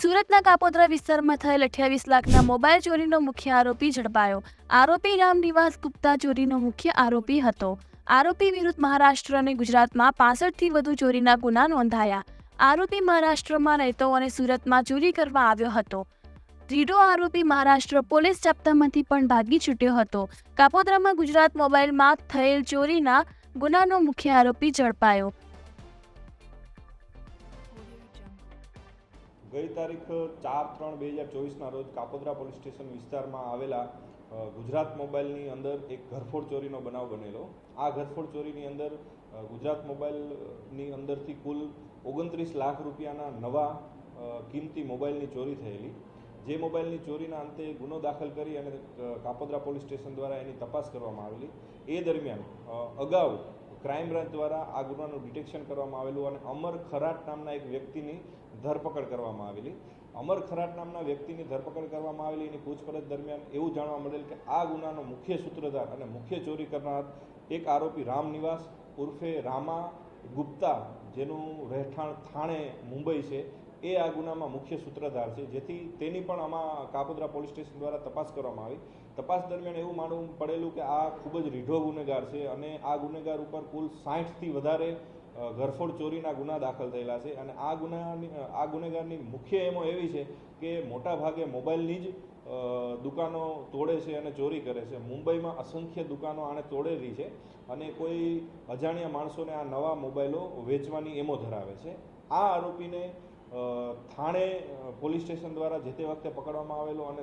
સુરતના કાપોદ્રા વિસ્તારમાં થયેલ અઠ્યાવીસ લાખના મોબાઈલ ચોરીનો મુખ્ય આરોપી ઝડપાયો. આરોપી રામનિવાસ ગુપ્તા ચોરીનો મુખ્ય આરોપી હતો. આરોપી વિરુદ્ધ મહારાષ્ટ્ર અને ગુજરાતમાં પાસઠથી વધુ ચોરીના ગુના નોંધાયા. આરોપી મહારાષ્ટ્રમાં રહેતો અને સુરતમાં ચોરી કરવા આવ્યો હતો. ત્રીજો આરોપી મહારાષ્ટ્ર પોલીસ જાપ્તામાંથી પણ ભાગી છૂટ્યો હતો. કાપોદ્રામાં ગુજરાત મોબાઈલમાં થયેલ ચોરીના ગુનાનો મુખ્ય આરોપી ઝડપાયો. ગઈ તારીખ ચાર ત્રણ બે હજાર ચોવીસના રોજ કાપોદ્રા પોલીસ સ્ટેશન વિસ્તારમાં આવેલા ગુજરાત મોબાઈલની અંદર એક ઘરફોડ ચોરીનો બનાવ બનેલો. આ ઘરફોડ ચોરીની અંદર ગુજરાત મોબાઈલની અંદરથી કુલ ઓગણત્રીસ લાખ રૂપિયાના નવા કિંમતી મોબાઈલની ચોરી થયેલી. જે મોબાઈલની ચોરીના અંતે ગુનો દાખલ કરી અને કાપોદ્રા પોલીસ સ્ટેશન દ્વારા એની તપાસ કરવામાં આવેલી. એ દરમિયાન અગાઉ ક્રાઇમ બ્રાન્ચ દ્વારા આ ગુનાનું ડિટેક્શન કરવામાં આવેલું અને અમર ખરાટ નામના એક વ્યક્તિની ધરપકડ કરવામાં આવેલી. અમર ખરાટ નામના વ્યક્તિની ધરપકડ કરવામાં આવેલી. એની પૂછપરછ દરમિયાન એવું જાણવા મળેલ કે આ ગુનાનો મુખ્ય સૂત્રધાર અને મુખ્ય ચોરી કરનાર એક આરોપી રામ નિવાસ ઉર્ફે રામા ગુપ્તા, જેનું રહેઠાણ થાણે, મુંબઈ છે. એ આ ગુનામાં મુખ્ય સૂત્રધાર છે. જેથી તેની પણ આમાં કાપોદ્રા પોલીસ સ્ટેશન દ્વારા તપાસ કરવામાં આવી. તપાસ દરમિયાન એવું માનવું પડેલું કે આ ખૂબ જ રીઢો ગુનેગાર છે અને આ ગુનેગાર ઉપર કુલ સાઠથી વધારે ઘરફોડ ચોરીના ગુના દાખલ થયેલા છે. અને આ ગુનાની આ ગુનેગારની મુખ્ય એમો એવી છે કે મોટા ભાગે મોબાઈલની જ દુકાનો તોડે છે અને ચોરી કરે છે. મુંબઈમાં અસંખ્ય દુકાનો આણે તોડેલી છે અને કોઈ અજાણ્યા માણસોને આ નવા મોબાઈલો વેચવાની એમો ધરાવે છે. આ આરોપીને થાણે પોલીસ સ્ટેશન દ્વારા જે તે વખતે પકડવામાં આવેલો અને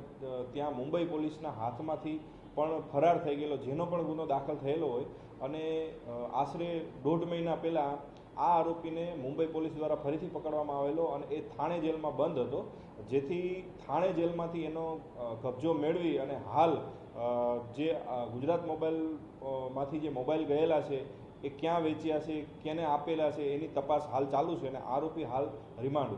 ત્યાં મુંબઈ પોલીસના હાથમાંથી પણ ફરાર થઈ ગયેલો, જેનો પણ ગુનો દાખલ થયેલો હોય. અને આશરે દોઢ મહિના પહેલાં આ આરોપીને મુંબઈ પોલીસ દ્વારા ફરીથી પકડવામાં આવેલો અને એ થાણે જેલમાં બંધ હતો. જેથી થાણે જેલમાંથી એનો કબજો મેળવી અને હાલ જે ગુજરાત મોબાઈલમાંથી માંથી જે મોબાઈલ ગયેલા છે, એ ક્યાં વેચ્યા છે, કેને આપેલા છે, એની તપાસ હાલ ચાલુ છે અને આરોપી હાલ રિમાન્ડ